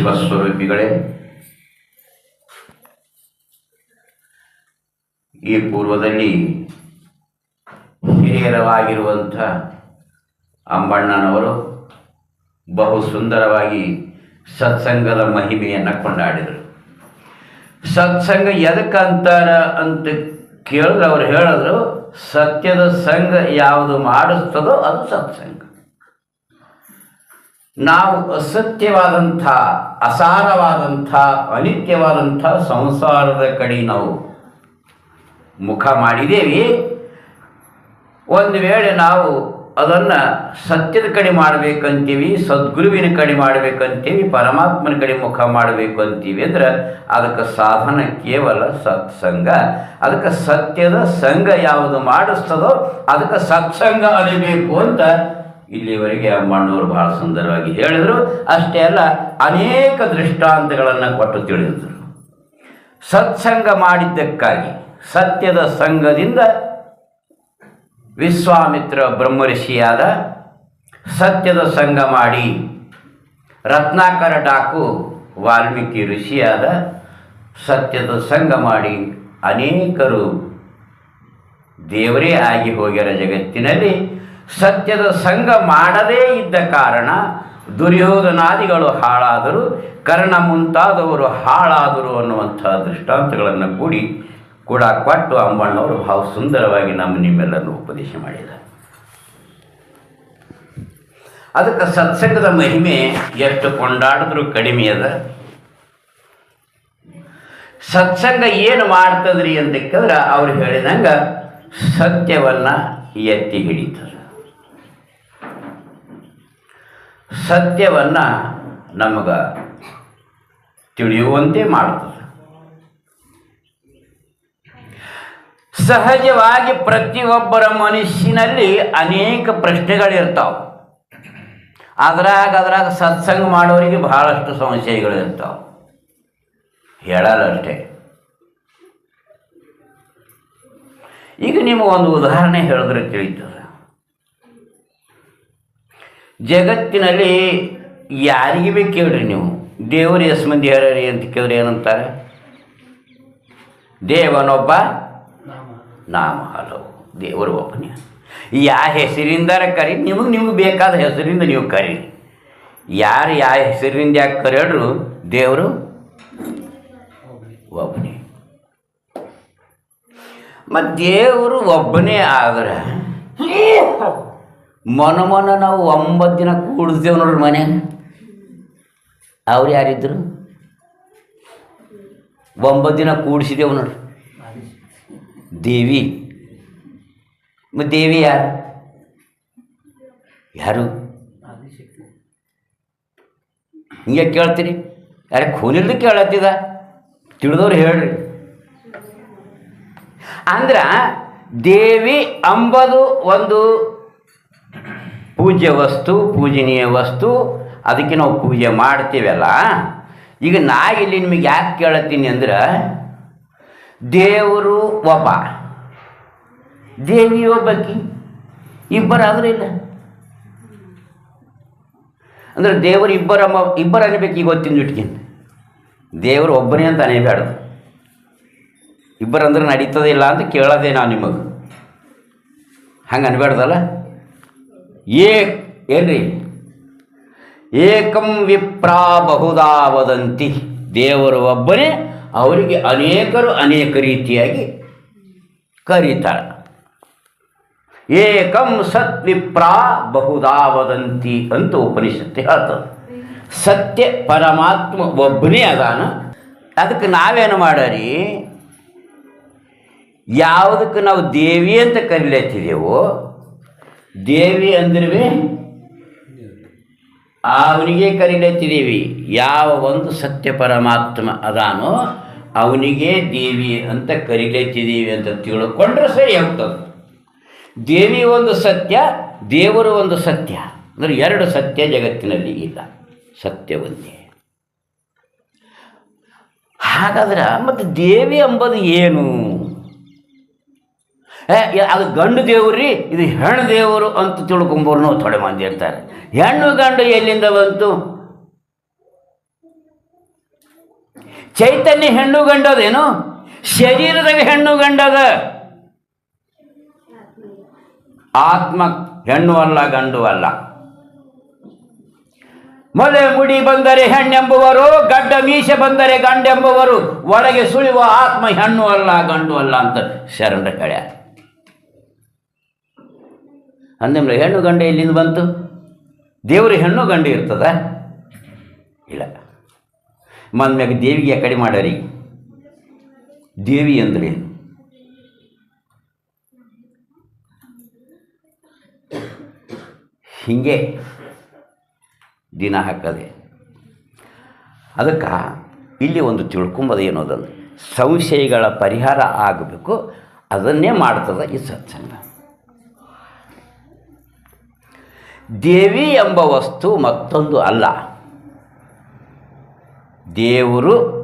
ಶಿವಸ್ವರೂಪಿಗಳೇ, ಈ ಪೂರ್ವದಲ್ಲಿ ಹಿರಿಯರವಾಗಿರುವಂಥ ಅಂಬಣ್ಣನವರು ಬಹು ಸುಂದರವಾಗಿ ಸತ್ಸಂಗದ ಮಹಿಮೆಯನ್ನು ಕೊಂಡಾಡಿದರು. ಸತ್ಸಂಗ ಎದಕ್ಕಂತಾರ ಅಂತ ಕೇಳಿದ್ರೆ ಅವ್ರು ಹೇಳಿದ್ರು, ಸತ್ಯದ ಸಂಘ ಯಾವುದು ಮಾಡಿಸ್ತದೋ ಅದು ಸತ್ಸಂಗ. ನಾವು ಅಸತ್ಯವಾದಂಥ, ಅಸಾರವಾದಂಥ, ಅನಿತ್ಯವಾದಂಥ ಸಂಸಾರದ ಕಡೆ ನಾವು ಮುಖ ಮಾಡಿದ್ದೇವೆ ಒಂದು ವೇಳೆ ನಾವು ಅದನ್ನು ಸತ್ಯದ ಕಡೆ ಮಾಡಬೇಕಂತೀವಿ, ಸದ್ಗುರುವಿನ ಕಡೆ ಮಾಡಬೇಕಂತೀವಿ, ಪರಮಾತ್ಮನ ಕಡೆ ಮುಖ ಮಾಡಬೇಕು ಅಂತೀವಿ ಅಂದ್ರೆ ಅದಕ್ಕೆ ಸಾಧನ ಕೇವಲ ಸತ್ಸಂಗ. ಅದಕ್ಕೆ ಸತ್ಯದ ಸಂಘ ಯಾವುದು ಮಾಡಿಸ್ತದೋ ಅದಕ್ಕೆ ಸತ್ಸಂಗ ಅರಿಬೇಕು ಅಂತ ಇಲ್ಲಿವರೆಗೆ ಅಮ್ಮಣ್ಣವರು ಬಹಳ ಸುಂದರವಾಗಿ ಹೇಳಿದರು. ಅಷ್ಟೇ ಅಲ್ಲ, ಅನೇಕ ದೃಷ್ಟಾಂತಗಳನ್ನು ಕೊಟ್ಟು ತಿಳಿದರು ಸತ್ಸಂಗ ಮಾಡಿದ್ದಕ್ಕಾಗಿ, ಸತ್ಯದ ಸಂಘದಿಂದ ವಿಶ್ವಾಮಿತ್ರ ಬ್ರಹ್ಮರ್ಷಿಯಾದ ಸತ್ಯದ ಸಂಘ ಮಾಡಿ ರತ್ನಾಕರ ಡಾಕು ವಾಲ್ಮೀಕಿ ಋಷಿಯಾದ ಸತ್ಯದ ಸಂಘ ಮಾಡಿ ಅನೇಕರು ದೇವರೇ ಆಗಿ ಹೋಗ್ಯಾರ ಜಗತ್ತಿನಲ್ಲಿ. ಸತ್ಯದ ಸಂಘ ಮಾಡದೇ ಇದ್ದ ಕಾರಣ ದುರ್ಯೋಧನಾದಿಗಳು ಹಾಳಾದರು, ಕರ್ಣ ಮುಂತಾದವರು ಹಾಳಾದರು ಅನ್ನುವಂಥ ದೃಷ್ಟಾಂತಗಳನ್ನು ಕೂಡಿ ಕೂಡ ಕೊಟ್ಟು ಅಂಬಣ್ಣವರು ಬಹಳ ಸುಂದರವಾಗಿ ನಮ್ಮ ನಿಮ್ಮೆಲ್ಲರನ್ನು ಉಪದೇಶ ಮಾಡಿದ ಅದಕ್ಕೆ ಸತ್ಸಂಗದ ಮಹಿಮೆ ಎಷ್ಟು ಕೊಂಡಾಡಿದ್ರೂ ಕಡಿಮೆ ಅದ. ಸತ್ಸಂಗ ಏನು ಮಾಡ್ತದ್ರಿ ಅಂತ ಕೇಳಿದ್ರೆ ಅವ್ರು ಹೇಳಿದಂಗೆ ಸತ್ಯವನ್ನು ಎತ್ತಿ ಹಿಡಿತದೆ. ಸತ್ಯವನ್ನು ನಮಗೆ ತಿಳಿಯುವಂತೆ ಮಾಡುತ್ತದೆ ಸಹಜವಾಗಿ ಪ್ರತಿಯೊಬ್ಬರ ಮನಸ್ಸಿನಲ್ಲಿ ಅನೇಕ ಪ್ರಶ್ನೆಗಳಿರ್ತಾವೆ. ಅದ್ರಾಗ ಅದ್ರಾಗ ಸತ್ಸಂಗ ಮಾಡೋರಿಗೆ ಬಹಳಷ್ಟು ಸಮಸ್ಯೆಗಳಿರ್ತಾವೆ ಹೇಳಲ್ಲ ಹೇಳಲ್ಲಷ್ಟೇ ಈಗ ನಿಮಗೊಂದು ಉದಾಹರಣೆ ಹೇಳಿದ್ರೆ ತಿಳಿತದೆ. ಜಗತ್ತಿನಲ್ಲಿ ಯಾರಿಗೆ ಬೇಕು ಕೇಳ್ರಿ ನೀವು. ದೇವರು ಎಸ್ ಮಂದಿ ಹೇಳ್ರಿ ಅಂತ ಕೇಳಿದ್ರೆ ಏನಂತಾರೆ? ದೇವನೊಬ್ಬ ನಾಮ ಹಲವು ದೇವರು ಒಬ್ಬನೇ. ಯಾ ಹೆಸರಿಂದಾರ ಕರಿ ನಿಮಗೆ ನಿಮಗೆ ಬೇಕಾದ ಹೆಸರಿಂದ ನೀವು ಕರಿ ಯಾರು ಯಾವ ಹೆಸರಿಂದ ಯಾಕೆ ಕರೆಯಡ್ರು? ದೇವರು ಒಬ್ಬನೇ. ಮತ್ತು ದೇವರು ಒಬ್ಬನೇ ಆದ್ರೆ ಮೊನ ಮೊನ ನಾವು ಒಂಬತ್ತು ದಿನ ಕೂಡಿಸ್ದೇವು ನೋಡ್ರಿ ಮನ್ಯಾಗ ಅವ್ರು ಯಾರಿದ್ರು? ಒಂಬತ್ತು ದಿನ ಕೂಡಿಸಿದೆವು ನೋಡ್ರಿ. ದೇವಿ. ಮತ್ತು ದೇವಿ ಯಾರು? ಯಾರು? ಹಿಂಗೆ ಕೇಳ್ತೀರಿ? ಯಾರು ಖೂನಿಲ್ದು ಕೇಳತ್ತಿದ? ತಿಳಿದವ್ರು ಹೇಳ್ರಿ. ಅಂದ್ರೆ ದೇವಿ ಅಂಬದು ಒಂದು ಪೂಜ್ಯ ವಸ್ತು, ಪೂಜನೀಯ ವಸ್ತು, ಅದಕ್ಕೆ ನಾವು ಪೂಜೆ ಮಾಡ್ತೀವಲ್ಲ? ಈಗ ನಾ ಇಲ್ಲಿ ನಿಮಗೆ ಯಾಕೆ ಕೇಳತ್ತೀನಿ ಅಂದ್ರೆ, ದೇವರು ಒಬ್ಬ. ದೇವಿ ಒಬ್ಬಕಿ. ಇಬ್ಬರಾದರೂ ಇಲ್ಲ. ಅಂದ್ರೆ ದೇವರು ಇಬ್ಬರ ಇಬ್ಬರು ಅನ್ಬೇಕು ಈಗ ಗೊತ್ತಿನ ಜುಟ್ಕಿಂತ ದೇವರು ಒಬ್ಬನೇ ಅಂತ ಅನೇಬೇಡ್ದು. ಇಬ್ಬರಂದ್ರೆ ನಡೀತದೆ ಇಲ್ಲ ಅಂತ ಕೇಳೋದೇ ನಾವು ನಿಮಗೆ. ಹಂಗೆ ಅನ್ಬೇಡ್ದಲ್ಲ? ಏ, ಏನ್ರಿ? ಏಕಂ ವಿಪ್ರಾ ಬಹುದಾ ವದಂತಿ. ದೇವರು ಒಬ್ಬನೇ ಅವರಿಗೆ ಅನೇಕರು ಅನೇಕ ರೀತಿಯಾಗಿ ಕರೀತಾರೆ. ಏಕಂ ಸತ್ ವಿಪ್ರಾ ಬಹುದಾ ವದಂತಿ ಅಂತ ಉಪನಿಷತ್ತು ಹೇಳ್ತದೆ. ಸತ್ಯ ಪರಮಾತ್ಮ ಒಬ್ಬನೇ ಅದಾನ. ಅದಕ್ಕೆ ನಾವೇನು ಮಾಡರಿ? ಯಾವುದಕ್ಕೆ ನಾವು ದೇವಿ ಅಂತ ಕರಿಲತ್ತಿದೆವೋ ದೇವಿ ಅಂದ್ರೆ ಅವನಿಗೆ ಕರಿಲತ್ತಿದ್ದೀವಿ ಯಾವ ಒಂದು ಸತ್ಯ ಪರಮಾತ್ಮ ಅದಾನೋ ಅವನಿಗೆ ದೇವಿ ಅಂತ ಕರಿಲತ್ತಿದ್ದೀವಿ ಅಂತ ತಿಳ್ಕೊಂಡ್ರೆ ಸರಿ ಹೋಗ್ತದೆ ದೇವಿ ಒಂದು ಸತ್ಯ, ದೇವರು ಒಂದು ಸತ್ಯ. ಅಂದರೆ ಎರಡು ಸತ್ಯ ಜಗತ್ತಿನಲ್ಲಿ ಇಲ್ಲ. ಸತ್ಯ ಒಂದೇ ಹಾಗಾದ್ರೆ ಮತ್ತು ದೇವಿ ಎಂಬುದು ಏನು? ಅದು ಗಂಡು ದೇವ್ರಿ, ಇದು ಹೆಣ್ಣು ದೇವರು ಅಂತ ತಿಳ್ಕೊಂಬೋರ್ನು ಥೋಡೆ ಮಂದಿ ಇರ್ತಾರೆ ಹೆಣ್ಣು ಗಂಡು ಎಲ್ಲಿಂದ ಬಂತು? ಚೈತನ್ಯ ಹೆಣ್ಣು ಗಂಡದೇನು ಶರೀರದಾಗ ಹೆಣ್ಣು ಗಂಡದ ಆತ್ಮ ಹೆಣ್ಣು ಅಲ್ಲ, ಗಂಡು ಅಲ್ಲ. ಮೊಲೆ ಮುಡಿ ಬಂದರೆ ಹೆಣ್ಣೆಂಬುವರು, ಗಡ್ಡ ಮೀಸೆ ಬಂದರೆ ಗಂಡೆಂಬುವರು, ಒಳಗೆ ಸುಳಿಯುವ ಆತ್ಮ ಹೆಣ್ಣು ಅಲ್ಲ, ಗಂಡು ಅಲ್ಲ ಅಂತ ಶರಣರ ಕಳೆ ಅಂದಮೇಲೆ ಹೆಣ್ಣು ಗಂಡ ಎಲ್ಲಿಂದ ಬಂತು? ದೇವರು ಹೆಣ್ಣು ಗಂಡ ಇರ್ತದ? ಇಲ್ಲ. ಮಂದ್ಮ್ಯಾಗ ದೇವಿಗೆ ಕಡೆ ಮಾಡರಿ ದೇವಿ ಅಂದ್ರೆ ಹಿಂಗೆ ದಿನ ಹಾಕದೆ. ಅದಕ್ಕೆ ಇಲ್ಲಿ ಒಂದು ತಿಳ್ಕೊಂಬೋದು ಏನೋದಂದ್ರೆ ಸಂಶಯಗಳ ಪರಿಹಾರ ಆಗಬೇಕು. ಅದನ್ನೇ ಮಾಡ್ತದೆ ಈ ಸತ್ಸಂಗ. ದೇವಿ ಎಂಬ ವಸ್ತು ಮತ್ತೊಂದು ಅಲ್ಲ. ದೇವರು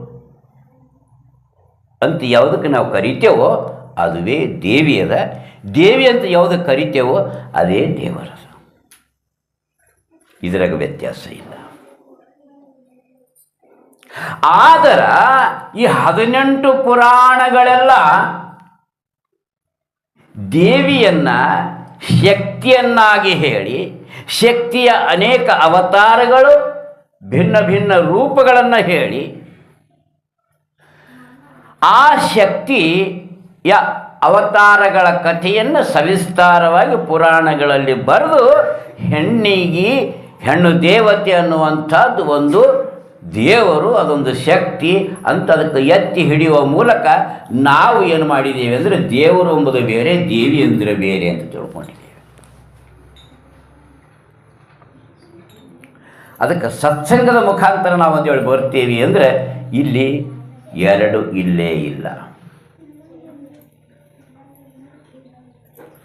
ಅಂತ ಯಾವುದಕ್ಕೆ ನಾವು ಕರಿತೇವೋ ಅದುವೇ ದೇವಿ ಅದ. ದೇವಿ ಅಂತ ಯಾವುದಕ್ಕೆ ಕರಿತೇವೋ ಅದೇ ದೇವರ ಇದರಾಗ ವ್ಯತ್ಯಾಸ ಇಲ್ಲ. ಆದರ ಈ ಹದಿನೆಂಟು ಪುರಾಣಗಳೆಲ್ಲ ದೇವಿಯನ್ನ ಶಕ್ತಿಯನ್ನಾಗಿ ಹೇಳಿ ಶಕ್ತಿಯ ಅನೇಕ ಅವತಾರಗಳು ಭಿನ್ನ ಭಿನ್ನ ರೂಪಗಳನ್ನು ಹೇಳಿ, ಆ ಶಕ್ತಿಯ ಅವತಾರಗಳ ಕಥೆಯನ್ನು ಸವಿಸ್ತಾರವಾಗಿ ಪುರಾಣಗಳಲ್ಲಿ ಬರೆದು ಹೆಣ್ಣಿಗೆ ಹೆಣ್ಣು ದೇವತೆ ಅನ್ನುವಂಥದ್ದು ಒಂದು ದೇವರು, ಅದೊಂದು ಶಕ್ತಿ ಅಂತ ಅದಕ್ಕೆ ಎತ್ತಿ ಹಿಡಿಯುವ ಮೂಲಕ ನಾವು ಏನು ಮಾಡಿದ್ದೇವೆ ಅಂದರೆ ದೇವರು ಎಂಬುದು ಬೇರೆ, ದೇವಿ ಅಂದರೆ ಬೇರೆ ಅಂತ ತಿಳ್ಕೊಂಡಿದ್ದೇವೆ. ಅದಕ್ಕೆ ಸತ್ಸಂಗದ ಮುಖಾಂತರ ನಾವು ಒಂದು ವೇಳೆ ಬರ್ತೀವಿ ಅಂದರೆ ಇಲ್ಲಿ ಎರಡು ಇಲ್ಲೇ ಇಲ್ಲ.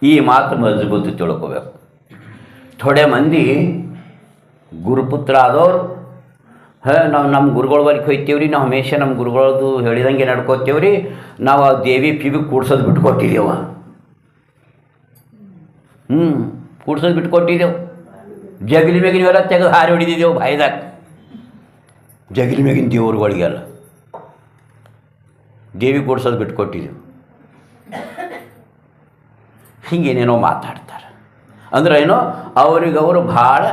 ಈ ಮಾತು ಮಜಬೂತು ತಿಳ್ಕೋಬೇಕು. ಥೋಡೆ ಮಂದಿ ಗುರುಪುತ್ರ ಆದವ್ರು, ಹಾಂ, ನಾವು ನಮ್ಮ ಗುರುಗಳ ಬಳಿಗೆ ಹೋಯ್ತೇವೆ ರೀ ನಾವು ಹಮೇಶ ನಮ್ಮ ಗುರುಗಳದು ಹೇಳಿದಂಗೆ ನಡ್ಕೋತೇವೆ ರೀ ನಾವು ಆ ದೇವಿ ಪಿವಿ ಕೂಡ್ಸೋದು ಬಿಟ್ಕೊಟ್ಟಿದ್ದೇವ. ಹ್ಞೂ ಕೂಡ್ಸೋದು ಬಿಟ್ಕೊಟ್ಟಿದ್ದೆವು. ಜಗಲಿ ಮೇಗಿನ ಎಲ್ಲ ತೆಗೆದು ಹಾರಿ ಹೊಡಿದಿದ್ದೆವು ಭಯದಾಗ ಜಗಲಿ ಮೇಗಿನ ದೇವ್ರುಗಳಿಗೆಲ್ಲ. ದೇವಿ ಕೊಡ್ಸೋದು ಬಿಟ್ಕೊಟ್ಟಿದ್ದೆವು ಹಿಂಗೇನೇನೋ ಮಾತಾಡ್ತಾರೆ. ಅಂದ್ರೆ ಏನೋ ಅವರಿಗವರು ಭಾಳ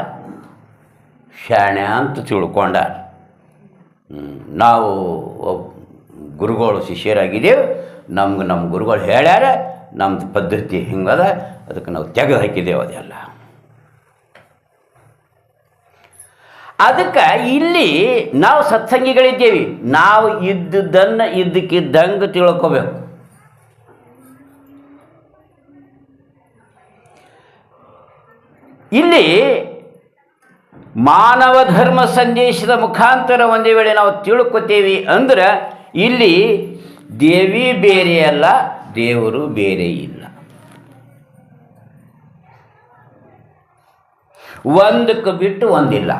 ಶಾಣೆ ಅಂತ ತಿಳ್ಕೊಂಡಾರ. ನಾವು ಗುರುಗಳು ಶಿಷ್ಯರಾಗಿದ್ದೇವೆ. ನಮ್ಗೆ ನಮ್ಮ ಗುರುಗಳು ಹೇಳ್ಯಾರ ನಮ್ಮದು ಪದ್ಧತಿ ಹಿಂಗದ, ಅದಕ್ಕೆ ನಾವು ತೆಗೆದು ಹಾಕಿದ್ದೇವೆ ಅದೆಲ್ಲ. ಅದಕ್ಕೆ ಇಲ್ಲಿ ನಾವು ಸತ್ಸಂಗಿಗಳಿದ್ದೇವೆ. ನಾವು ಇದ್ದುದನ್ನು ಇದ್ದಕ್ಕಿದ್ದಂಗೆ ತಿಳ್ಕೋಬೇಕು. ಇಲ್ಲಿ ಮಾನವ ಧರ್ಮ ಸಂದೇಶದ ಮುಖಾಂತರ ಒಂದೇ ವೇಳೆ ನಾವು ತಿಳ್ಕೊತೇವೆ ಅಂದ್ರೆ ಇಲ್ಲಿ ದೇವಿ ಬೇರೆ ಅಲ್ಲ, ದೇವರು ಬೇರೆ ಇಲ್ಲ. ಒಂದಕ್ಕೆ ಬಿಟ್ಟು ಒಂದಿಲ್ಲ.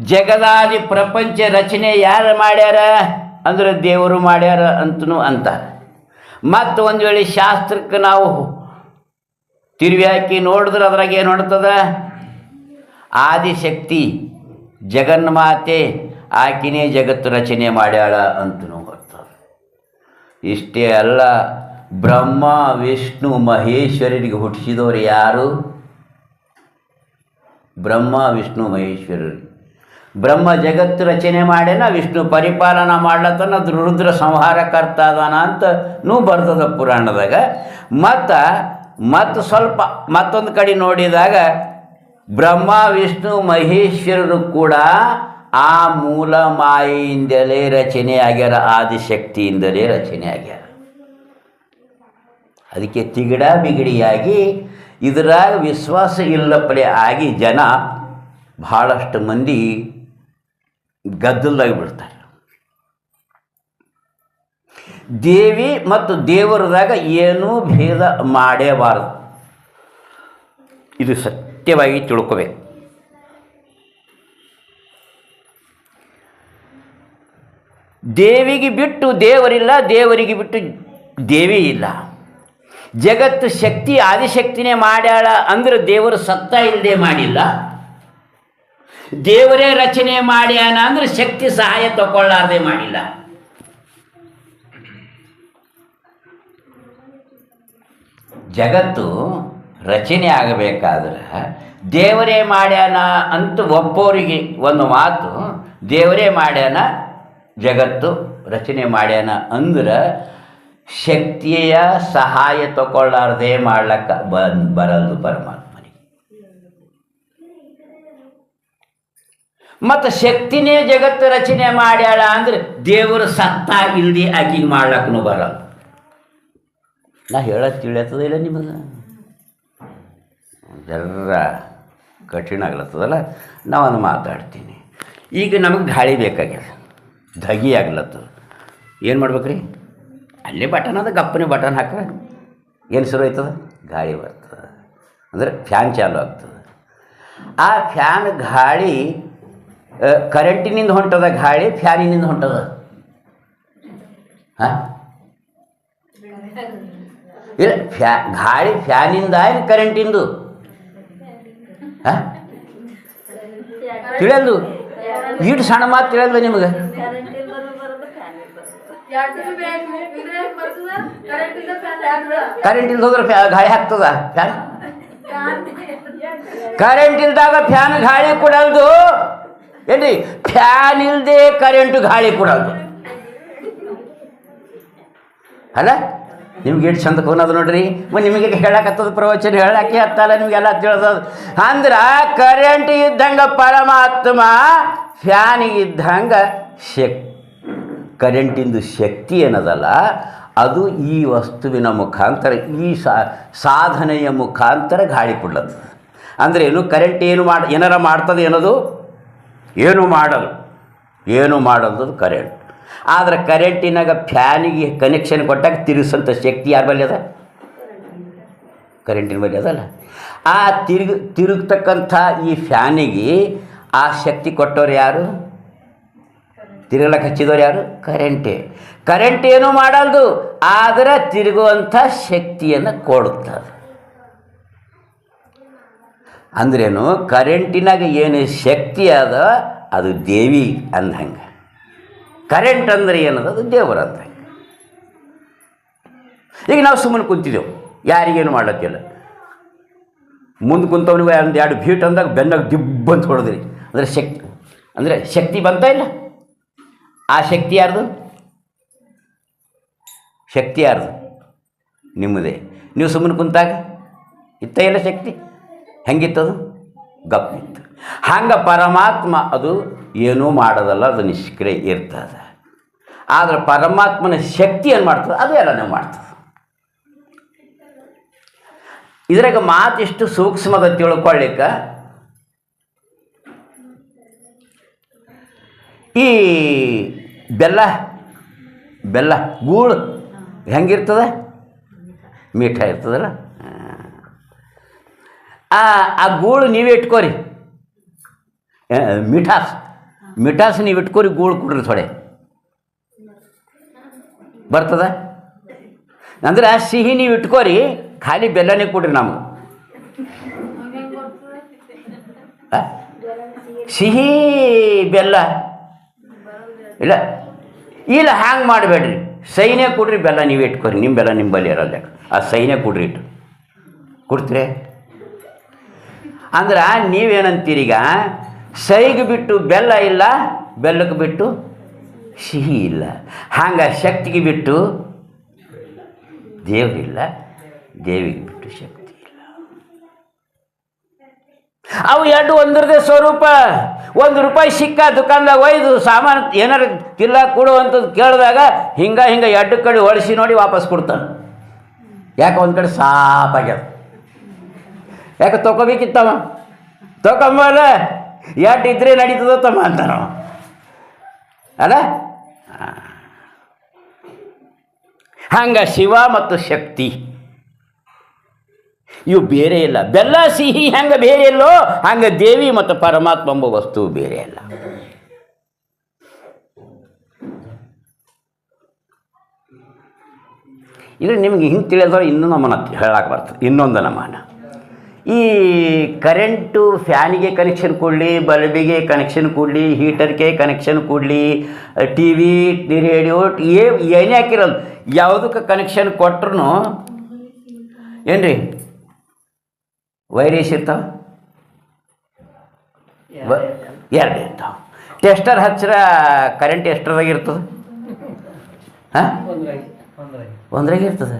ಜಗದಾದಿ ಪ್ರಪಂಚ ರಚನೆ ಯಾರು ಮಾಡ್ಯಾರ? ಅಂದ್ರೆ ದೇವರು ಮಾಡ್ಯಾರ ಅಂತನೂ ಅಂತಾರೆ. ಮತ್ತು ಒಂದು ವೇಳೆ ಶಾಸ್ತ್ರಕ್ಕೆ ನಾವು ತಿರುವಿ ಹಾಕಿ ನೋಡಿದ್ರೆ ಅದ್ರಾಗ ಏನು ಹೊಡ್ತದ ಆದಿಶಕ್ತಿ ಜಗನ್ಮಾತೆ ಆಕಿನೇ ಜಗತ್ತು ರಚನೆ ಮಾಡ್ಯಾಳ ಅಂತನೂ ಬರ್ತದೆ ಇಷ್ಟೇ ಅಲ್ಲ, ಬ್ರಹ್ಮ, ವಿಷ್ಣು ಮಹೇಶ್ವರರಿಗೆ ಹುಟ್ಟಿಸಿದವರು ಯಾರು? ಬ್ರಹ್ಮ, ವಿಷ್ಣು, ಮಹೇಶ್ವರರು. ಬ್ರಹ್ಮ ಜಗತ್ತು ರಚನೆ ಮಾಡ್ಯಾನ ವಿಷ್ಣು ಪರಿಪಾಲನ ಮಾಡ್ಲತ್ತನ ರುದ್ರ ಸಂಹಾರಕರ್ತ ಅದಾನ ಅಂತ ನೂ ಬರ್ತದ ಪುರಾಣದಾಗ. ಮತ್ತು ಮತ್ತು ಸ್ವಲ್ಪ ಮತ್ತೊಂದು ಕಡೆ ನೋಡಿದಾಗ ಬ್ರಹ್ಮ, ವಿಷ್ಣು, ಮಹೇಶ್ವರರು ಕೂಡ ಆ ಮೂಲ ಮಾಯೆಯಿಂದಲೇ ರಚನೆ ಆಗ್ಯಾರ, ಆದಿಶಕ್ತಿಯಿಂದಲೇ ರಚನೆ ಆಗ್ಯಾರ. ಅದಕ್ಕೆ ತಿಗಡ ಬಿಗಡಿಯಾಗಿ ಇದರಾಗ ವಿಶ್ವಾಸ ಇಲ್ಲಪ್ಪಲೆ ಆಗಿ ಜನ ಭಾಳಷ್ಟು ಮಂದಿ ಗದ್ದಲಾಗಿ ಬಿಡ್ತಾರೆ. ದೇವಿ ಮತ್ತು ದೇವರದಾಗ ಏನೂ ಭೇದ ಮಾಡೇಬಾರದು. ಇದು ಸತ್ಯವಾಗಿ ತಿಳ್ಕೋಬೇಕು. ದೇವಿಗೆ ಬಿಟ್ಟು ದೇವರಿಲ್ಲ, ದೇವರಿಗೆ ಬಿಟ್ಟು ದೇವಿ ಇಲ್ಲ. ಜಗತ್ತು ಶಕ್ತಿ, ಆದಿಶಕ್ತಿನೇ ಮಾಡ್ಯಾಳ ಅಂದ್ರೆ ದೇವರು ಸತ್ತ ಇಲ್ಲದೆ ಮಾಡಿಲ್ಲ. ದೇವರೇ ರಚನೆ ಮಾಡ್ಯಾನ ಅಂದ್ರೆ ಶಕ್ತಿ ಸಹಾಯ ತಗೊಳ್ಳಾರ್ದೆ ಮಾಡಿಲ್ಲ. ಜಗತ್ತು ರಚನೆ ಆಗಬೇಕಾದ್ರೆ ದೇವರೇ ಮಾಡ್ಯಾನ ಅಂತ ಒಪ್ಪೋರಿಗೆ ಒಂದು ಮಾತು, ದೇವರೇ ಮಾಡ್ಯಾನ, ಜಗತ್ತು ರಚನೆ ಮಾಡ್ಯಾನ ಅಂದ್ರೆ ಶಕ್ತಿಯ ಸಹಾಯ ತಗೊಳ್ಳಾರ್ದೇ ಮಾಡ್ಲಕ್ಕ ಬಂದು ಬರಲ್ದು ಪರಮಾತ್ಮನಿಗೆ ಮತ್ತು ಶಕ್ತಿನೇ ಜಗತ್ತು ರಚನೆ ಮಾಡ್ಯಾಳ ಅಂದ್ರೆ ದೇವರು ಸತ್ತ ಇಲ್ದಿ ಆಕಿಗೆ ಮಾಡ್ಲಕ್ಕೂ ಬರಲ್ಲ. ನಾ ಹೇಳೋದು ತಿಳಿಯತ್ತದಿಲ್ಲ ನಿಮಗೆ ಜರ ಕಠಿಣ ಆಗ್ಲತ್ತದಲ್ಲ, ನಾವೊಂದು ಮಾತಾಡ್ತೀನಿ. ಈಗ ನಮಗೆ ಗಾಳಿ ಬೇಕಾಗ್ಯದ, ಧಗಿ ಆಗ್ಲತ್ತದ ಏನು ಮಾಡ್ಬೇಕು ರೀ ಅಲ್ಲೇ ಬಟನ್ ಅದ, ಗಪ್ಪನೆ ಬಟನ್ ಹಾಕ ಏನು ಶುರು ಆಯ್ತದ? ಗಾಳಿ ಬರ್ತದೆ. ಅಂದರೆ ಫ್ಯಾನ್ ಚಾಲು ಆಗ್ತದೆ. ಆ ಫ್ಯಾನ್ ಗಾಳಿ ಕರೆಂಟಿನಿಂದ ಹೊಂಟದ ಗಾಳಿ, ಫ್ಯಾನಿನಿಂದ ಹೊಂಟದ? ಹಾಂ? ಇಲ್ಲ, ಫ್ಯಾ, ಗಾಳಿ ಫ್ಯಾನಿಂದ ಏನು ಕರೆಂಟಿಂದು? ಹಾಂ? ತಿಳಿಯಲ್ದು? ಈಟು ಸಣ್ಣ ಮಾತು ತಿಳಿಯಲ್ದು ನಿಮಗೆ? ಕರೆಂಟ್ ಇಲ್ದ ಹೋದ್ರೆ ಗಾಳಿ ಹಾಕ್ತದ? ಫ್ಯಾನ್? ಕರೆಂಟ್ ಇಲ್ದಾಗ ಫ್ಯಾನ್, ಗಾಳಿ ಕೊಡಲ್ದು? ಏನ್ರಿ? ಫ್ಯಾನ್ ಇಲ್ಲದೆ ಕರೆಂಟು ಗಾಳಿ ಕೊಡೋದು ಅಲ್ಲ? ನಿಮ್ಗೆ ಎಷ್ಟು ಚಂದ ಕೋನದು ನೋಡ್ರಿ. ನಿಮಗೆ ಹೇಳಕತ್ತದ ಪ್ರವಚನ ಹೇಳಕ್ಕೆ ಹತ್ತಲ್ಲ, ನಿಮಗೆಲ್ಲ ತಿಳಿದದು ಅಂದ್ರೆ ಕರೆಂಟ್ ಇದ್ದಂಗೆ ಪರಮಾತ್ಮ ಫ್ಯಾನ್ ಇದ್ದಂಗೆ ಶಕ್ ಕರೆಂಟಿಂದು ಶಕ್ತಿ ಏನದಲ್ಲ, ಅದು ಈ ವಸ್ತುವಿನ ಮುಖಾಂತರ, ಈ ಸಾಧನೆಯ ಮುಖಾಂತರ ಗಾಳಿ ಕೊಡ್ಲತ್ತದ ಅಂದರೆ ಏನು ಕರೆಂಟ್ ಏನು ಮಾಡಿ, ಏನಾರ ಮಾಡ್ತದೆ ಏನದು ಏನು ಮಾಡಲು? ಏನು ಮಾಡದದು ಕರೆಂಟ್ ಆದರೆ ಕರೆಂಟಿನಾಗ ಫ್ಯಾನಿಗೆ ಕನೆಕ್ಷನ್ ಕೊಟ್ಟಾಗ ತಿರುಗಿಸೋಂಥ ಶಕ್ತಿ ಯಾರ ಬಳಿ ಅದ? ಕರೆಂಟಿನ ಬಳಿ ಅದಲ್ಲ. ಆ ತಿರುಗ, ತಿರುಗ್ತಕ್ಕಂಥ ಈ ಫ್ಯಾನಿಗೆ ಆ ಶಕ್ತಿ ಕೊಟ್ಟವ್ರು ಯಾರು? ತಿರುಗಲಕ್ಕೆ ಹಚ್ಚಿದವ್ರು ಯಾರು? ಕರೆಂಟೇ ಕರೆಂಟ್ ಏನೂ ಮಾಡಲ್ದು? ಆದರೆ ತಿರುಗುವಂಥ ಶಕ್ತಿಯನ್ನು ಕೊಡುತ್ತದೆ. ಅಂದ್ರೇನು ಕರೆಂಟಿನಾಗ ಏನು ಶಕ್ತಿ ಅದ, ಅದು ದೇವಿ ಅಂದಂಗೆ ಕರೆಂಟ್ ಅಂದ್ರೆ ಏನದ, ಅದು ದೇವರ ಅಂದಂಗೆ ಈಗ ನಾವು ಸುಮ್ಮನೆ ಕುಂತಿದ್ದೆವು ಯಾರಿಗೇನು ಮಾಡತ್ತಿಲ್ಲ ಮುಂದೆ ಕುಂತವನಿಗೆ ಒಂದು ಎರಡು ಭೀಟ್ ಅಂದಾಗ ಬೆನ್ನಾಗ ದಿಬ್ಬ ಅಂತ ಹೊಡೆದ್ರಿ. ಅಂದರೆ ಶಕ್ತಿ ಅಂದರೆ ಶಕ್ತಿ ಬಂತ ಇಲ್ಲ? ಆ ಶಕ್ತಿ ಯಾರ್ದು? ಶಕ್ತಿ ಯಾರ್ದು? ನಿಮ್ಮದೇ. ನೀವು ಸುಮ್ಮನೆ ಕುಂತಾಗ, ಇತ್ತ ಇಲ್ಲ ಶಕ್ತಿ? ಹೆಂಗಿತ್ತದು? ಗಪ್ಪಿತ್ತು ಹಂಗೆ ಪರಮಾತ್ಮ ಅದು ಏನೂ ಮಾಡೋದಲ್ಲ, ಅದು ನಿಷ್ಕ್ರಿಯ ಇರ್ತದೆ. ಆದರೆ ಪರಮಾತ್ಮನ ಶಕ್ತಿ ಏನು ಮಾಡ್ತದೆ? ಅದು ಎಲ್ಲನೂ ಮಾಡ್ತದೆ. ಇದ್ರಾಗ ಮಾತಿಷ್ಟು ಸೂಕ್ಷ್ಮದ ತಿಳ್ಕೊಳ್ಳಿಕ್ಕೆ. ಈ ಬೆಲ್ಲ ಬೆಲ್ಲ, ಗೂಳು ಹೆಂಗಿರ್ತದೆ? ಮೀಠ ಇರ್ತದಲ್ಲ? ಆ ಆ ಗೂಳು ನೀವೇ ಇಟ್ಕೋರಿ. ಮಿಠಾಸ್. ಮಿಠಾಸ್ ನೀವು ಇಟ್ಕೋರಿ, ಗೂಳು ಕೊಡ್ರಿ ಥೊಡೆ. ಬರ್ತದ? ಅಂದ್ರೆ ಸಿಹಿ ನೀವು ಇಟ್ಕೋರಿ, ಖಾಲಿ ಬೆಲ್ಲನೇ ಕೊಡ್ರಿ ನಮಗೆ? ಸಿಹಿ, ಬೆಲ್ಲ. ಇಲ್ಲ ಇಲ್ಲ, ಹ್ಯಾಂಗೆ ಮಾಡಬೇಡ್ರಿ. ಸೈನೇ ಕೊಡ್ರಿ, ಬೆಲ್ಲ ನೀವು ಇಟ್ಕೋರಿ. ನಿಮ್ಮ ಬೆಲ್ಲ ಬಳಿ ಇರಲ್ಲ ಆ ಸೈನೇ ಕೊಡ್ರಿ ಇಟ್ಟು ಕೊಡ್ತೀರಿ? ಅಂದ್ರೆ ನೀವೇನಂತೀರೀಗ? ಸೈಗೆ ಬಿಟ್ಟು ಬೆಲ್ಲ ಇಲ್ಲ ಬೆಲ್ಲಕ್ಕೆ ಬಿಟ್ಟು ಸಿಹಿ ಇಲ್ಲ. ಹಂಗೆ ಶಕ್ತಿಗೆ ಬಿಟ್ಟು ದೇವರಿಲ್ಲ ದೇವಿಗೆ ಬಿಟ್ಟು ಶಕ್ತಿ ಇಲ್ಲ. ಅವು ಎರಡು ಒಂದರದೇ ಸ್ವರೂಪ. ಒಂದು ರೂಪಾಯಿ ಸಿಕ್ಕ ದುಕಾನ್ದಾಗ ಒಯ್ದು ಸಾಮಾನು ಏನಾರು ತಿಲ್ಲ ಕೊಡುವಂಥದ್ದು ಕೇಳಿದಾಗ ಹಿಂಗೆ ಹಿಂಗೆ ಎರಡು ಕಡೆ ಹೊಳಿಸಿ ನೋಡಿ ವಾಪಸ್ ಕೊಡ್ತಾನೆ. ಯಾಕೆ ಒಂದು ಕಡೆ ಸಾಪಾಗ್ಯದ ಯಾಕೆ ತೊಗೋಬೇಕಿತ್ತವ ತೊಗೊಂಬಲ್ಲ ಎಷ್ಟು ಇದ್ರೆ ನಡೀತದ ತಮ್ಮ ಅಂತಾನವ. ಅಲ್ಲ? ಹಂಗ ಶಿವ ಮತ್ತು ಶಕ್ತಿ. ಇವು ಬೇರೆ ಇಲ್ಲ. ಬೆಲ್ಲ, ಸಿಹಿ ಹೆಂಗೆ ಬೇರೆ ಇಲ್ಲೋ, ಹಂಗೆ ದೇವಿ ಮತ್ತು ಪರಮಾತ್ಮ ಎಂಬ ವಸ್ತು ಬೇರೆ ಇಲ್ಲ. ಇದು ನಿಮ್ಗೆ ಹಿಂಗೆ ತಿಳಿಯದ ಇನ್ನೂ ನಮ್ಮನ್ನ ಹೇಳಕ್ಕೆ ಬರ್ತದೆ ಇನ್ನೊಂದು ನಮನ ಈ ಕರೆಂಟು ಫ್ಯಾನಿಗೆ ಕನೆಕ್ಷನ್ ಕೊಡಲಿ ಬಲ್ಬಿಗೆ ಕನೆಕ್ಷನ್ ಕೊಡಲಿ ಹೀಟರ್ಗೆ ಕನೆಕ್ಷನ್ ಕೊಡಲಿ ಟಿ ವಿ ರೇಡಿಯೋ ಏ ಏನೇ ಹಾಕಿರಲ್ಲ ಯಾವುದಕ್ಕೆ ಕನೆಕ್ಷನ್ ಕೊಟ್ರು ಏನು ರೀ ವೈರೇಶ್ ಇರ್ತಾವೆ? ಎರಡು ಇರ್ತಾವ. ಟೆಸ್ಟರ್ ಹಚ್ಚಿರ ಕರೆಂಟ್ ಎಷ್ಟರಾಗಿರ್ತದೆ ಹಾಂ? ಒಂದ್ರಾಗ ಇರ್ತದೆ?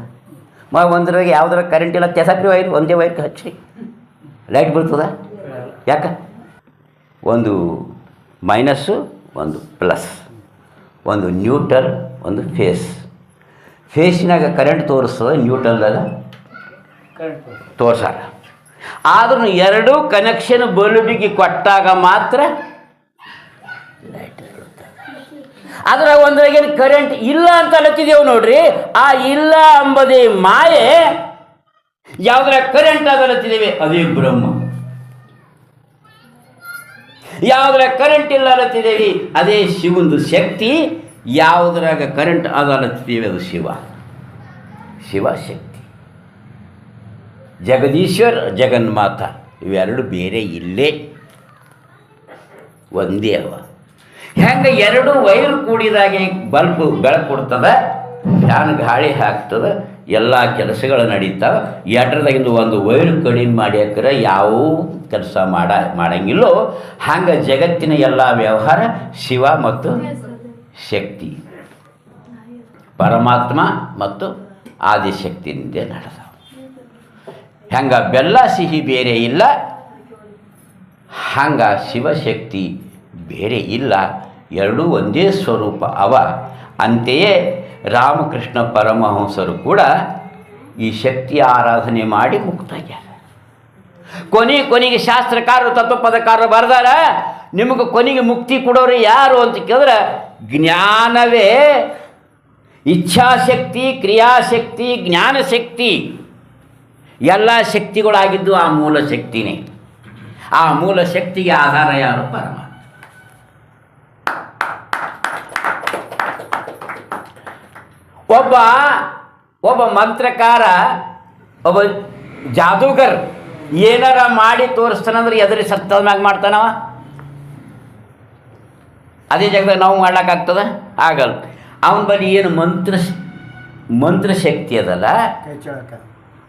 ಮ ಒಂದ್ರಾಗ ಯಾವ್ದಾರ ಕರೆಂಟ್ ಇಲ್ಲ ತೆಸಕ್ರಿ ವೈರ್ ಒಂದೇ ವೈರ್ಗೆ ಹಚ್ಚಿ ಲೈಟ್ ಬೀಳ್ತದ? ಯಾಕೆ? ಒಂದು ಮೈನಸ್ಸು ಒಂದು ಪ್ಲಸ್ ಒಂದು ನ್ಯೂಟ್ರಲ್ ಒಂದು ಫೇಸ್ ಫೇಸಿನಾಗ ಕರೆಂಟ್ ತೋರಿಸ್ತದೆ ನ್ಯೂಟ್ರಲ್ದಾಗ ತೋರ್ಸಾರ. ಆದ್ರೂ ಎರಡೂ ಕನೆಕ್ಷನ್ ಬಲ್ಬಿಗೆ ಕೊಟ್ಟಾಗ ಮಾತ್ರ ಲೈಟ್ ಅದ್ರ ಒಂದ್ರಾಗೇನು ಕರೆಂಟ್ ಇಲ್ಲ ಅಂತ ಅಲತ್ತಿದೇವು ನೋಡ್ರಿ. ಆ ಇಲ್ಲ ಅಂಬದೇ ಮಾಯೆ ಯಾವ್ದ್ರ ಕರೆಂಟ್ ಅದಲತ್ತಿದ್ದೇವೆ ಅದೇ ಬ್ರಹ್ಮ. ಯಾವ್ದ್ರ ಕರೆಂಟ್ ಇಲ್ಲ ಅಲತ್ತಿದ್ದೇವೆ ಅದೇ ಶಿವಂದು ಶಕ್ತಿ. ಯಾವುದ್ರಾಗ ಕರೆಂಟ್ ಅದಲತ್ತಿದ್ದೇವೆ ಅದು ಶಿವ. ಶಿವ ಶಕ್ತಿ. ಜಗದೀಶ್ವರ್ ಜಗನ್ಮಾತ ಇವೆರಡು ಬೇರೆ ಇಲ್ಲೇ. ಒಂದೇ ಅವ. ಹೆಂಗೆ ಎರಡು ವೈರ್ ಕೂಡಿದಾಗೆ ಬಲ್ಬ್ ಬೆಳಕು ಕೊಡ್ತದ? ಫ್ಯಾನ್ ಗಾಳಿ ಹಾಕ್ತದ, ಎಲ್ಲ ಕೆಲಸಗಳು ನಡೀತಾವೆ. ಎಡ್ರದಾಗಿಂದು ಒಂದು ವೈರ್ ಕಡಿಮೆ ಮಾಡ್ಯಾಕ್ರೆ ಯಾವ ಕೆಲಸ ಮಾಡ, ಮಾಡಂಗಿಲ್ಲೋ. ಹಂಗೆ ಜಗತ್ತಿನ ಎಲ್ಲ ವ್ಯವಹಾರ ಶಿವ ಮತ್ತು ಶಕ್ತಿ. ಪರಮಾತ್ಮ ಮತ್ತು ಆದಿಶಕ್ತಿಯಿಂದ ನಡೆದ. ಹೆಂಗೆ ಬೆಲ್ಲ ಸಿಹಿ ಬೇರೆ ಇಲ್ಲ, ಹಂಗ ಶಿವಶಕ್ತಿ ಬೇರೆ ಇಲ್ಲ. ಎರಡೂ ಒಂದೇ ಸ್ವರೂಪ ಅವ. ಅಂತೆಯೇ ರಾಮಕೃಷ್ಣ ಪರಮಹಂಸರು ಕೂಡ ಈ ಶಕ್ತಿ ಆರಾಧನೆ ಮಾಡಿ ಮುಕ್ತಾಗ್ಯಾರ. ಕೊನೆ ಕೊನೆಗೆ ಶಾಸ್ತ್ರಕಾರರು, ತತ್ವಪದಕಾರರು ಬರೆದಾರ, ನಿಮಗೆ ಕೊನೆಗೆ ಮುಕ್ತಿ ಕೊಡೋರು ಯಾರು ಅಂತ ಕೇಳಿದ್ರೆ ಜ್ಞಾನವೇ ಇಚ್ಛಾಶಕ್ತಿ, ಕ್ರಿಯಾಶಕ್ತಿ, ಜ್ಞಾನಶಕ್ತಿ. ಎಲ್ಲ ಶಕ್ತಿಗಳಾಗಿದ್ದು ಆ ಮೂಲ ಶಕ್ತಿನೇ. ಆ ಮೂಲ ಶಕ್ತಿಗೆ ಆಧಾರ ಯಾರು? ಪರಮಾತ್ಮ. ಒಬ್ಬ ಒಬ್ಬ ಮಂತ್ರಕಾರ ಒಬ್ಬ ಜಾದೂಗರ್ ಏನಾರ ಮಾಡಿ ತೋರಿಸ್ತಾನಂದ್ರೆ ಎದುರಿ ಸತ್ತದ ಮ್ಯಾಗ ಮಾಡ್ತಾನವ? ಅದೇ ಜಾಗದಾಗ ನಾವು ಮಾಡ್ಲಿಕ್ಕಾಗ್ತದ ಆಗಲ್ಲ. ಅವನ ಬಳಿ ಏನು ಮಂತ್ರ ಮಂತ್ರ ಶಕ್ತಿ ಅದಲ್ಲ?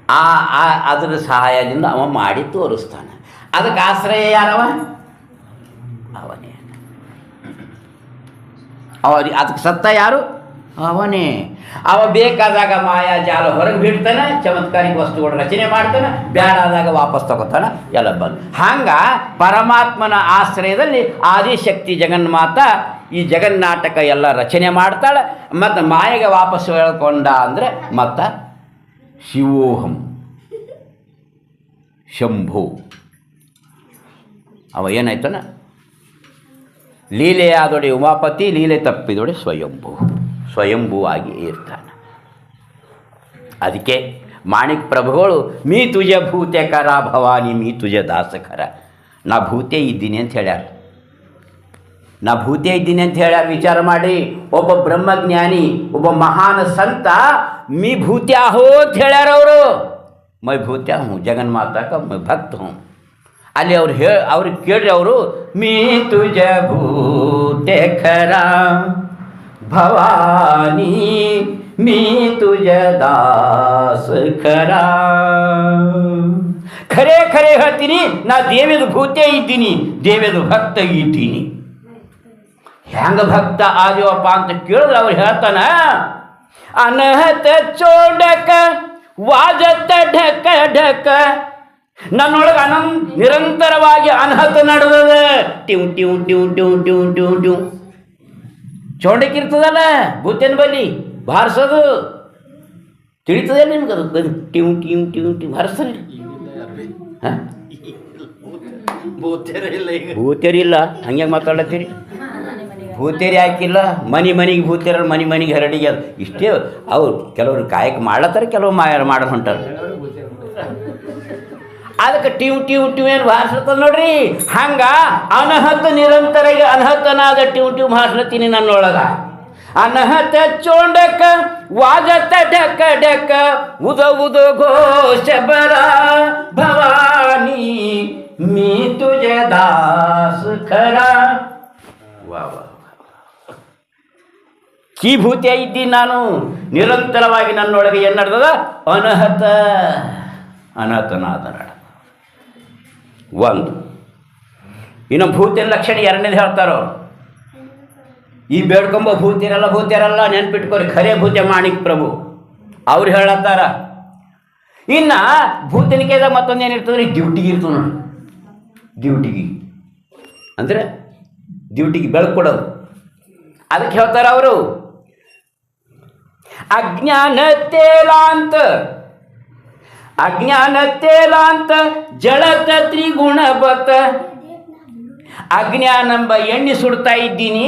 ಆ ಆ ಅದರ ಸಹಾಯದಿಂದ ಅವ ಮಾಡಿ ತೋರಿಸ್ತಾನೆ. ಅದಕ್ಕೆ ಆಶ್ರಯ ಯಾರವ? ಅವನೇ. ಅವ ಅದಕ್ಕೆ ಸತ್ತ ಯಾರು? ಅವನೇ, ಅವ ಬೇಕಾದಾಗ ಮಾಯಾ ಜಾಲ ಹೊರಗೆ ಬಿಡ್ತಾನೆ ಚಮತ್ಕಾರಿಕ ವಸ್ತುಗಳು ರಚನೆ ಮಾಡ್ತಾನೆ, ಬ್ಯಾಡಾದಾಗ ವಾಪಸ್ ತಗೋತಾನೆ, ಎಲ್ಲ ಬಂದು. ಹಂಗ ಪರಮಾತ್ಮನ ಆಶ್ರಯದಲ್ಲಿ ಆದಿಶಕ್ತಿ ಜಗನ್ಮಾತ ಈ ಜಗನ್ನಾಟಕ ಎಲ್ಲ ರಚನೆ ಮಾಡ್ತಾಳೆ. ಮತ್ತು ಮಾಯೆಗೆ ವಾಪಸ್ ಹೇಳ್ಕೊಂಡ ಅಂದರೆ ಮತ್ತು ಶಿವೋಹಂ. ಶಂಭು. ಅವ ಏನಾಯ್ತಾನ? ಲೀಲೆಯಾದೊಡೆ ಉಮಾಪತಿ, ಲೀಲೆ ತಪ್ಪಿದೊಡೆ ಸ್ವಯಂಭು. ಸ್ವಯಂಭೂ ಆಗಿ ಇರ್ತಾನೆ. ಅದಕ್ಕೆ ಮಾಣಿಕ್ ಪ್ರಭುಗಳು, ಮೀ ತುಜ ಭೂತೆಕರ ಭವಾನಿ, ಮೀ ತುಜ ದಾಸಕರ ನಾ ಭೂತೆ ಇದ್ದೀನಿ ಅಂತ ಹೇಳ್ಯಾರ. ನಾ ಭೂತೆ ಇದ್ದೀನಿ ಅಂತ ಹೇಳ್ಯಾರ, ವಿಚಾರ ಮಾಡಿ. ಒಬ್ಬ ಬ್ರಹ್ಮಜ್ಞಾನಿ, ಒಬ್ಬ ಮಹಾನ್ ಸಂತ, ಮೀ ಭೂತ್ಯ ಹೋ ಅಂತ ಹೇಳ್ಯಾರ ಅವರು. ಮೈ ಭೂತ್ಯ ಹ್ಞೂ ಜಗನ್ಮಾತಾಕ ಮೈ ಭಕ್ತ ಹ್ಞೂ. ಅಲ್ಲಿ ಅವ್ರು ಹೇಳಿ ಅವ್ರಿಗೆ ಕೇಳ್ರಿ ಅವರು, ಮೀ ತುಜ ಭೂತೆ ಖರ ಭವಾನಿ ಮೀ ತುಜ ದಾಸ ಖರ. ಖರೆ ಖರೆ ಹೇಳ್ತೀನಿ, ನಾ ದೇವೇದು ಭೂತೆ ಇದ್ದೀನಿ ದೇವೇದು ಭಕ್ತ ಇದ್ದೀನಿ. ಹೆಂಗ ಭಕ್ತ ಆದಿವಪ್ಪ ಅಂತ ಕೇಳಿದ್ರೆ ಅವ್ರು ಹೇಳ್ತಾನ, ಅನಹತ ಚೋಡಕ, ವಾಜತ ಢಕ ಢಕ. ನನ್ನೊಳಗೆ ಅನಂತ ನಿರಂತರವಾಗಿ ಅನಹತ ನಡೆದದ. ಟ್ಯೂ ಟ್ಯೂ ಟ್ಯೂ ಟ್ಯೂ ಟ್ಯೂ ಟ್ಯೂ ಟ್ಯೂ ಚೋಡಕ್ಕೆ ಇರ್ತದಲ್ಲ ಬಲಿ ಬಾರಿಸೋದು. ತಿಳಿತದೆ ನಿಮ್ಗೆ ಅದು? ಬಂದು ಟ್ಯೂ ಟ್ಯೂ ಟ್ಯೂ ಟಿವ್ ಬಾರಿಸ್ತಾರೆ ಹಾಂ? ಭೂತೇರಿಲ್ಲ ಹಂಗೆ ಮಾತಾಡತ್ತೀರಿ ಭೂತೇರಿ ಹಾಕಿಲ್ಲ, ಮನೆ ಮನೆಗೆ ಭೂತೇರ ಮನೆ ಮನೆಗೆ ಹರಡಿಗೆ ಅದು. ಇಷ್ಟೇ ಅವ್ರು ಕೆಲವರು ಕಾಯಕ ಮಾಡ್ಲತ್ತಾರೆ, ಕೆಲವರು ಮಾಯ ಮಾಡ ಹೊಂಟಾರ. ಅದಕ್ಕೆ ಟಿವ್ ಟಿವ್ ಟಿವ್ ಏನು ಭಾರಿಸ್ತದ ನೋಡ್ರಿ? ಹಂಗ ಅನಹತ ನಿರಂತರ ಅನಹತನಾದ ಟಿವ್ ಟಿವ್ ಭಾರಿಸ್ಲತ್ತೀನಿ ನನ್ನೊಳಗ ಅನಹತ ಚೋಂಡಕ ವಾಗತ ಡಕ ಡಕ, ಉದ ಉದ ಘೋಷ ಬರ ಭವಾನಿ ಮೀ ತುಜ ದಾಸ ಖರ. ವಾ ವಾ ಇದ್ದೀನಿ ನಾನು. ನಿರಂತರವಾಗಿ ನನ್ನೊಳಗೆ ಏನು ನಡೆದದ ಅನಹತ, ಅನಹತನಾದ ನಡ ಒಂದು. ಇನ್ನು ಭೂತಿನ ಲಕ್ಷಣ ಎರಡನೇದು ಹೇಳ್ತಾರ? ಅವ್ರು ಈ ಬೇಡ್ಕೊಂಬ ಭೂತಿರಲ್ಲ ಭೂತಿರಲ್ಲ ನೆನ್ಪಿಟ್ಕೊರಿ, ಖರೆ ಭೂತ್ಯ ಮಾಣಿಕ್ ಪ್ರಭು. ಅವ್ರು ಹೇಳತ್ತಾರ, ಇನ್ನು ಭೂತನಿಕೆದಾಗ ಮತ್ತೊಂದು ಏನಿರ್ತದೆ ಡ್ಯೂಟಿಗೆ ಇರ್ತದೆ ನೋಡಿ. ಡ್ಯೂಟಿಗೆ. ಅಂದರೆ ಡ್ಯೂಟಿಗೆ ಬೆಳಕು ಕೊಡೋದು. ಅದಕ್ಕೆ ಹೇಳ್ತಾರ ಅವರು, ಅಜ್ಞಾನ ತೇಲಾಂತ ಅಜ್ಞಾನ ತೇಲಾಂತ ಜಳತ ತ್ರಿಗುಣ ಬತ ಅಜ್ಞಾನೆಂಬ ಎಣ್ಣೆ ಸುಡ್ತಾ ಇದ್ದೀನಿ,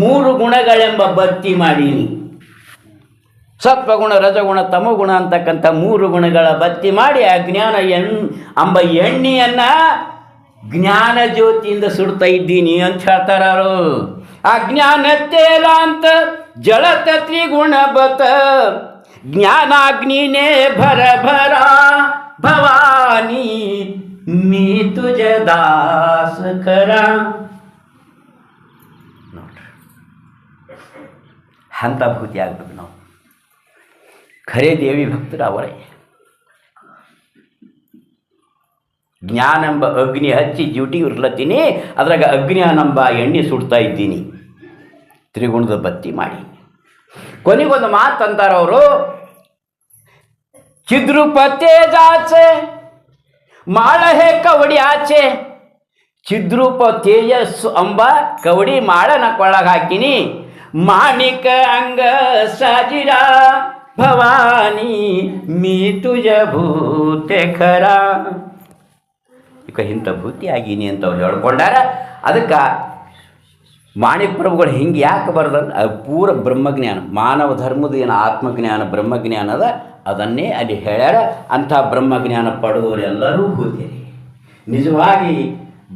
ಮೂರು ಗುಣಗಳೆಂಬ ಬತ್ತಿ ಮಾಡೀನಿ. ಸತ್ವಗುಣ, ರಜಗುಣ, ತಮಗುಣ ಅಂತಕ್ಕಂಥ ಮೂರು ಗುಣಗಳ ಬತ್ತಿ ಮಾಡಿ ಅಜ್ಞಾನ ಎಣ್, ಎಂಬ ಎಣ್ಣೆಯನ್ನ ಜ್ಞಾನ ಜ್ಯೋತಿಯಿಂದ ಸುಡ್ತಾ ಇದ್ದೀನಿ ಅಂತ ಹೇಳ್ತಾರ ಅಜ್ಞಾನ ತೇಲಾಂತ ಜಳತ ತ್ರಿಗುಣ ಬತ ಜ್ಞಾನಾಗ್ನಿನೇ ಭರ ಭವಾನಿ ಮೀ ತುಜ ದಾಸ ಕರ ನೋಡ್ರಿ ಭೂತಿ ಆಗ್ಬೇಕು ನಾವು. ಖರೇ ದೇವಿ ಭಕ್ತರು ಅವರೇ. ಜ್ಞಾನೆಂಬ ಅಗ್ನಿ ಹಚ್ಚಿ ಡ್ಯೂಟಿ ಇರ್ಲತ್ತೀನಿ ಅದ್ರಾಗ ಅಜ್ಞಾನೆಂಬ ಎಣ್ಣೆ ಸುಡ್ತಾ ಇದ್ದೀನಿ. ತ್ರಿಗುಣದ ಬತ್ತಿ ಮಾಡಿ. ಕೊನೆಗೊಂದು ಮಾತು ಅಂತಾರ ಅವರು. ಚಿದ್ರೂಪ ಮಾಳ ಹೇ ಕವಡಿ ಆಚೆ. ಚಿದ್ರೂಪ ತೇಜಸ್ಸು ಅಂಬ ಕವಡಿ ಮಾಳನ ಹಾಕಿನಿ. ಮಾಣಿಕ ಅಂಗ ಸಾಜಿರ, ಭವಾನಿ ಮೀ ತುಜ ಭೂತೆ ಖರ. ಇಂಥ ಭೂತಿ ಆಗೀನಿ ಅಂತ ಅವ್ರು ಹೇಳ್ಕೊಂಡಾರ. ಅದಕ್ಕೆ ಮಾಣಿಕ್ ಪ್ರಭುಗಳು ಹಿಂಗೆ ಯಾಕೆ ಬರ್ದಲ್ಲ ಅದು ಪೂರ ಬ್ರಹ್ಮಜ್ಞಾನ, ಮಾನವ ಧರ್ಮದ ಏನು ಆತ್ಮಜ್ಞಾನ, ಬ್ರಹ್ಮಜ್ಞಾನ ಅದ, ಅದನ್ನೇ ಅಲ್ಲಿ ಹೇಳ್ಯಾರ. ಅಂಥ ಬ್ರಹ್ಮಜ್ಞಾನ ಪಡೆದವರೆಲ್ಲರೂ ಭೂತಿರಿ ನಿಜವಾಗಿ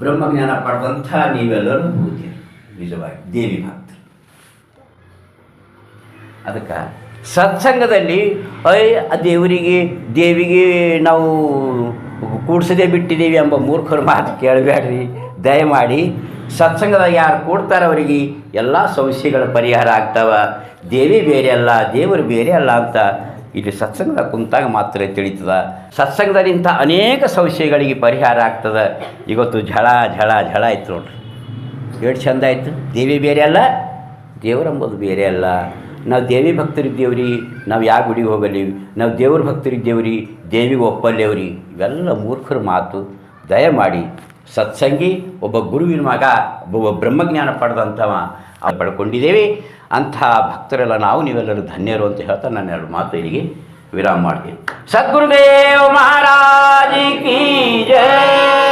ಬ್ರಹ್ಮಜ್ಞಾನ ಪಡೆದಂಥ ನೀವೆಲ್ಲರೂ ಭೂತಿರಿ ನಿಜವಾಗಿ, ದೇವಿ ಭಕ್ತರು. ಅದಕ್ಕೆ ಸತ್ಸಂಗದಲ್ಲಿ ಅಯ್ಯ ದೇವರಿಗೆ, ದೇವಿಗೆ ನಾವು ಕೂಡಿಸದೆ ಬಿಟ್ಟಿದ್ದೀವಿ ಎಂಬ ಮೂರ್ಖರ ಮಾತು ಕೇಳಬೇಡ್ರಿ. ದಯಮಾಡಿ ಸತ್ಸಂಗದಾಗ ಯಾರು ಕೂಡ್ತಾರೆ ಅವರಿಗೆ ಎಲ್ಲ ಸಮಸ್ಯೆಗಳ ಪರಿಹಾರ ಆಗ್ತಾವ. ದೇವಿ ಬೇರೆ ಅಲ್ಲ, ದೇವರು ಬೇರೆ ಅಲ್ಲ ಅಂತ ಇಲ್ಲಿ ಸತ್ಸಂಗದಾಗ ಕುಂತಾಗ ಮಾತ್ರ ತಿಳಿತದ. ಸತ್ಸಂಗದಲ್ಲಿ ಇಂಥ ಅನೇಕ ಸಮಸ್ಯೆಗಳಿಗೆ ಪರಿಹಾರ ಆಗ್ತದೆ. ಇವತ್ತು ಝಳ ಝಳ ಝಳ ಆಯ್ತು ನೋಡ್ರಿ. ಎಷ್ಟು ಚಂದ ಆಯಿತು? ದೇವಿ ಬೇರೆ ಅಲ್ಲ ದೇವರಂಬೋದು ಬೇರೆ ಅಲ್ಲ. ನಾವು ದೇವಿ ಭಕ್ತರಿದ್ದೇವ್ರಿ, ನಾವು ಯಾವ ಗುಡಿಗೆ ಹೋಗಲಿ, ನಾವು ದೇವ್ರ ಭಕ್ತರಿದ್ದೇವ್ರಿ, ದೇವಿಗೆ ಒಪ್ಪಲ್ಲೇವ್ರಿ. ಇವೆಲ್ಲ ಮೂರ್ಖರ ಮಾತು. ದಯಮಾಡಿ ಸತ್ಸಂಗಿ, ಒಬ್ಬ ಗುರುವಿನ ಮಗ, ಒಬ್ಬ ಬ್ರಹ್ಮಜ್ಞಾನ ಪಡೆದಂಥವ ಪಡ್ಕೊಂಡಿದ್ದೇವೆ. ಅಂಥ ಭಕ್ತರೆಲ್ಲ ನಾವು, ನೀವೆಲ್ಲರೂ ಧನ್ಯರು ಅಂತ ಹೇಳ್ತಾ ನಾನು ಎರಡು ಮಾತು ಇಲ್ಲಿಗೆ ವಿರಾಮ ಮಾಡ್ತೀನಿ. ಸದ್ಗುರುದೇವ್ ಮಹಾರಾಜ ಕಿ ಜಯ